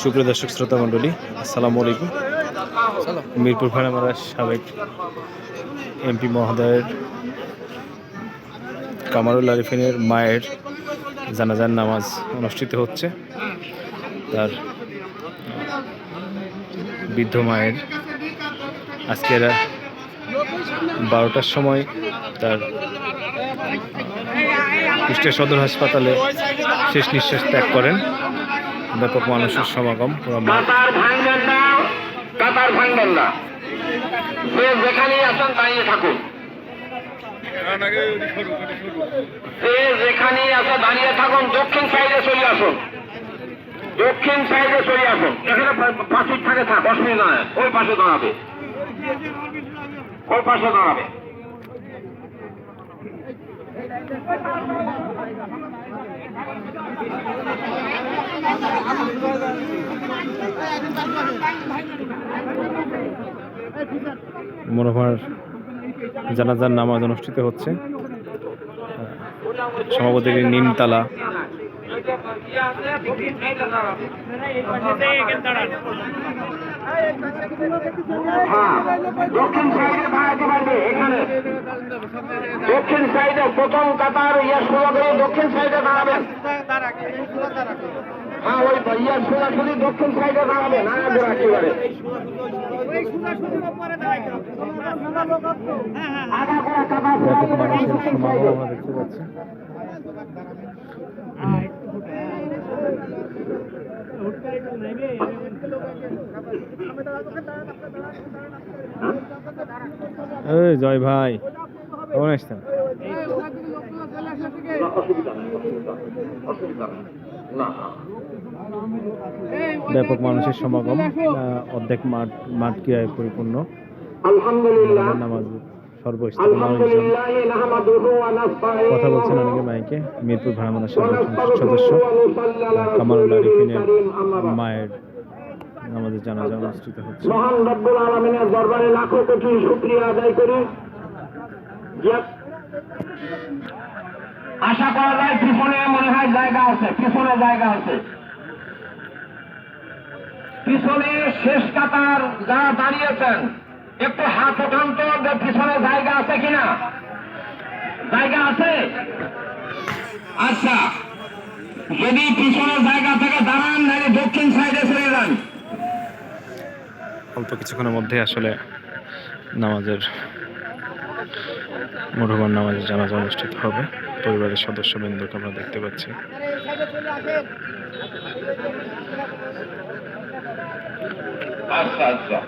সুপ্রিয় দর্শক, শ্রোতা মণ্ডলী, আসসালামু আলাইকুম। মিরপুর ভাড়ামারা সাবেক এমপি মহোদয়ের, কামারুল আরিফিনের মায়ের জানাজার নামাজ অনুষ্ঠিত হচ্ছে। তার বৃদ্ধ মায়ের আজকের বারোটার সময় তার কুষ্টিয়া সদর হাসপাতালে শেষ নিঃশ্বাস ত্যাগ করেন। ব্যাপক মানুষের সমাগম কাতার কাতার যেখানেই দাঁড়িয়ে যেখানেই দাঁড়িয়ে দক্ষিণ সাইডে চলে দক্ষিণ সাইডে চলে এখানে থাকে অসুবিধা ওই পাশে দাঁড়াবে। পাশে দাঁড়াবে। মনোভার জানাজার নামাজ অনুষ্ঠিত হচ্ছে। সম্ভবত এটি নিমতলা। হ্যাঁ দক্ষিণ সাইডে পারবে এখানে দক্ষিণ সাইডে প্রথম কাতার ইয়া সোজা করে দক্ষিণ সাইডে দাঁড়াবেন হ্যাঁ ওই দক্ষিণ সাইডে একেবারে। জয় ভাই কেমন আসছেন অসুবিধা নেই অসুবিধা নেই, ব্যাপক মানুষের সমাগম অর্ধেক মাঠ মাঠ ক্রিয়ায় পরিপূর্ণ। নামাজ সর্বস্তরের মানুষজন কথা বলছেন অনেকে মাইকে মিরপুর ভাড়ামানা সাধারণ সদস্য কামারুল আরিফিনের মায়ের জানাজা অনুষ্ঠিত হচ্ছে। মহান রব্বুল আলমিনের দরবারে লাখো কোটি শুক্রিয়া আদায় করি। আশা করা যায় পিছনে, মনে হয় জায়গা আছে, পিছনে জায়গা আছে। পিছনে শেষ কাতার যারা দাঁড়িয়েছেন, একটু হাত ওঠান তো যে পিছনে জায়গা আছে কিনা জায়গা আছে? আচ্ছা যদি পিছনে জায়গা থেকে, দাঁড়ান, নাহলে দক্ষিণ সাইডে চলে যান। অল্প কিছুক্ষণের মধ্যে আসলে নামাজের মরহুমান নামাজের জানাজা অনুষ্ঠিত হবে। পরিবারের সদস্যবৃন্দকে আমরা দেখতে পাচ্ছি। আচ্ছা আচ্ছা।